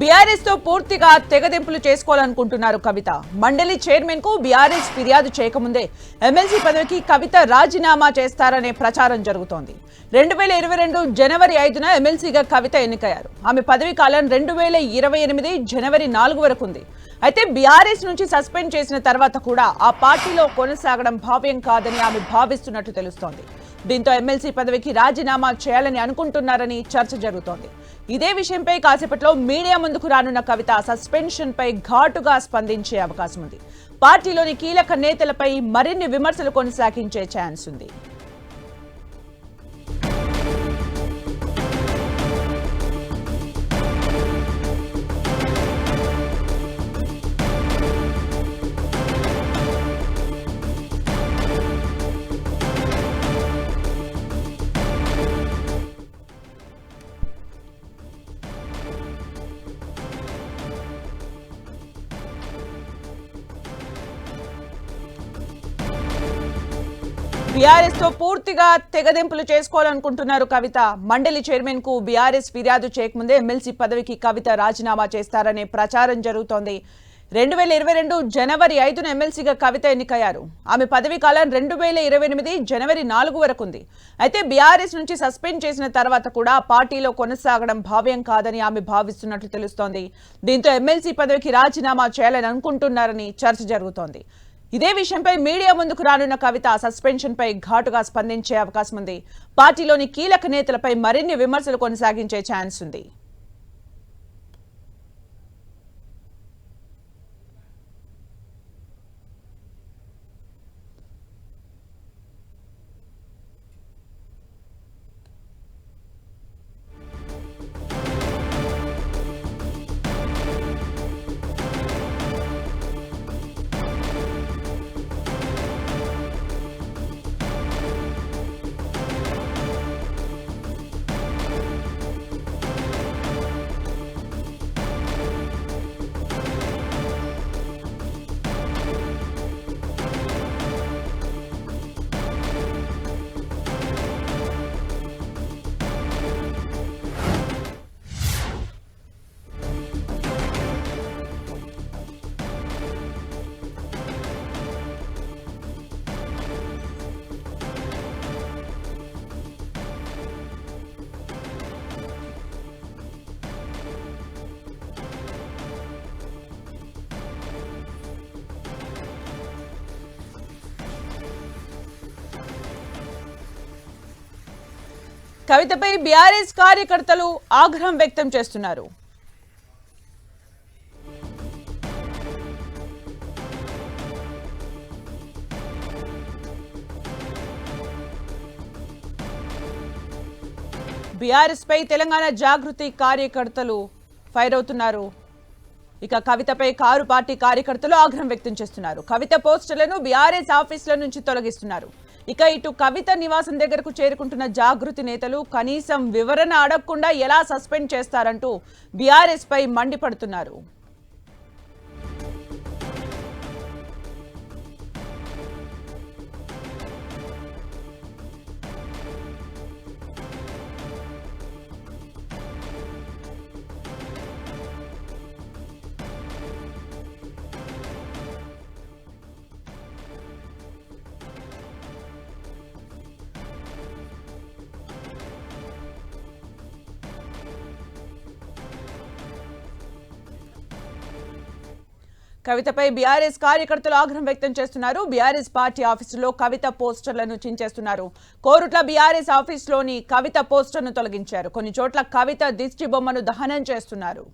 బీఆర్ఎస్తో పూర్తిగా తెగదెంపులు చేసుకోవాలనుకుంటున్నారు కవిత. మండలి చైర్మన్కు బీఆర్ఎస్ ఫిర్యాదు చేయకముందే ఎమ్మెల్సీ పదవికి కవిత రాజీనామా చేస్తారనే ప్రచారం జరుగుతోంది. రెండు వేల ఇరవై రెండు జనవరి ఐదున ఎమ్మెల్సీగా కవిత ఎన్నికయ్యారు. ఆమె పదవి కాలం రెండు వేల ఇరవై ఎనిమిది జనవరి నాలుగు వరకు ఉంది అయితే బీఆర్ఎస్ నుంచి సస్పెండ్ చేసిన తర్వాత కూడా ఆ పార్టీలో కొనసాగడం భావ్యం కాదని ఆమె భావిస్తున్నట్టు తెలుస్తోంది. దీంతో ఎమ్మెల్సీ పదవికి రాజీనామా చేయాలని అనుకుంటున్నారని చర్చ జరుగుతోంది. ఇదే విషయంపై కాసేపట్లో మీడియా ముందుకు రానున్న కవిత సస్పెన్షన్ పై ఘాటుగా స్పందించే అవకాశం ఉంది పార్టీలోని కీలక నేతలపై మరిన్ని విమర్శలు కొనసాగించే ఛాన్స్ ఉంది బీఆర్ఎస్తో పూర్తిగా తెగదెంపులు చేసుకోవాలనుకుంటున్నారు కవిత. మండలి చైర్మన్కు బీఆర్ఎస్ ఫిర్యాదు చేయకముందే ఎమ్మెల్సీ పదవికి కవిత రాజీనామా చేస్తారనే ప్రచారం జరుగుతోంది. రెండు వేల ఇరవై రెండు జనవరి ఐదున ఎమ్మెల్సీగా కవిత ఎన్నికయ్యారు. ఆమె పదవి కాలం రెండు వేల ఇరవై ఎనిమిది జనవరి నాలుగు వరకు ఉంది అయితే బీఆర్ఎస్ నుంచి సస్పెండ్ చేసిన తర్వాత కూడా పార్టీలో కొనసాగడం భావ్యం కాదని ఆమె భావిస్తున్నట్లు తెలుస్తోంది. దీంతో ఎమ్మెల్సీ పదవికి రాజీనామా చేయాలని అనుకుంటున్నారని చర్చ జరుగుతోంది. ఇదే విషయంపై మీడియా ముందుకు రానున్న కవిత సస్పెన్షన్ పై ఘాటుగా స్పందించే అవకాశం ఉంది పార్టీలోని కీలక నేతలపై మరిన్ని విమర్శలు కొనసాగించే ఛాన్స్ ఉంది. కవితపై బీఆర్ఎస్ కార్యకర్తలు ఆగ్రహం వ్యక్తం చేస్తున్నారు. బీఆర్ఎస్ పై తెలంగాణ జాగృతి కార్యకర్తలు ఫైర్ అవుతున్నారు ఇక కవితపై కారు పార్టీ కార్యకర్తలు ఆగ్రహం వ్యక్తం చేస్తున్నారు. కవిత పోస్టులను బీఆర్ఎస్ ఆఫీసుల నుంచి తొలగిస్తున్నారు. ఇక ఇటు కవిత నివాసం దగ్గరకు చేరుకుంటున్న జాగృతి నేతలు కనీసం వివరణ అడగకుండా ఎలా సస్పెండ్ చేస్తారంటూ బీఆర్ఎస్ పై మండిపడుతున్నారు. కవితపై బీఆర్ఎస్ కార్యకర్తలు ఆగ్రహం వ్యక్తం చేస్తున్నారు. బీఆర్ఎస్ పార్టీ ఆఫీసులో కవిత పోస్టర్లను చించేస్తున్నారు. కోరుట్ల బీఆర్ఎస్ ఆఫీసులోని కవిత పోస్టర్ను తొలగించారు. కొన్ని చోట్ల కవిత దిష్టి బొమ్మను దహనం చేస్తున్నారు.